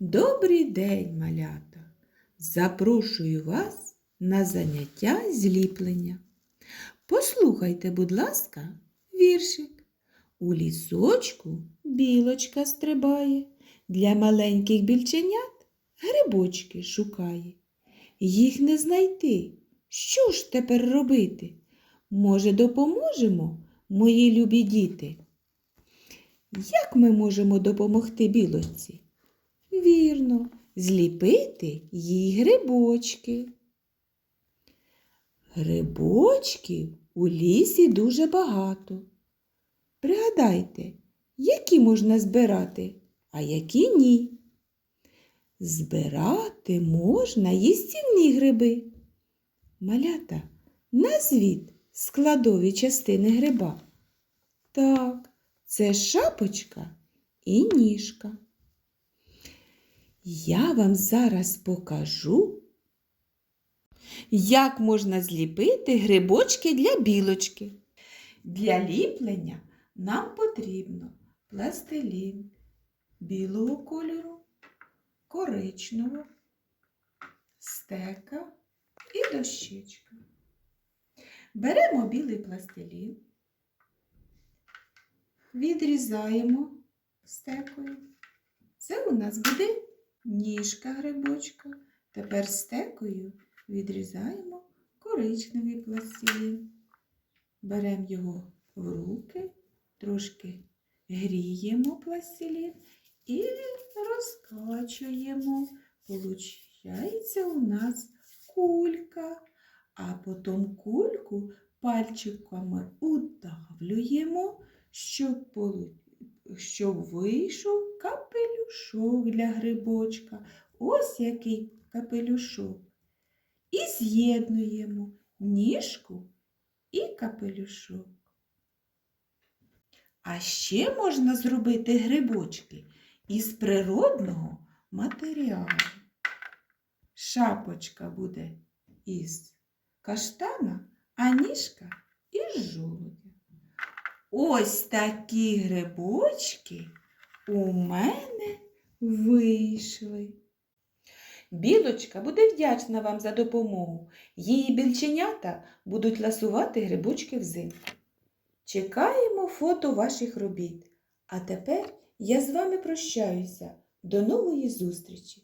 Добрий день, малята! Запрошую вас на заняття зліплення. Послухайте, будь ласка, віршик. У лісочку білочка стрибає, для маленьких більченят грибочки шукає. Їх не знайти. Що ж тепер робити? Може, допоможемо, мої любі діти? Як ми можемо допомогти білочці? Вірно, зліпити їй грибочки. Грибочків у лісі дуже багато. Пригадайте, які можна збирати, а які ні. Збирати можна їстівні гриби. Малята, назвіть складові частини гриба. Так, це шапочка і ніжка. Я вам зараз покажу, як можна зліпити грибочки для білочки. Для ліплення нам потрібно пластилін білого кольору, коричневого, стека і дощечка. Беремо білий пластилін, відрізаємо стекою. Це у нас буде ніжка грибочка. Тепер стекою відрізаємо коричневий пластилін. Беремо його в руки, трошки гріємо пластилін і розкачуємо. Получається у нас кулька, а потім кульку пальчиками удавлюємо, щоб, щоб вийшов капелюшок для грибочка. Ось який капелюшок. І з'єднуємо ніжку і капелюшок. А ще можна зробити грибочки із природного матеріалу. Шапочка буде із каштана, а ніжка із жолудя. Ось такі грибочки у мене вийшли. Білочка буде вдячна вам за допомогу. Її більченята будуть ласувати грибочки взимку. Чекаємо фото ваших робіт. А тепер я з вами прощаюся. До нової зустрічі!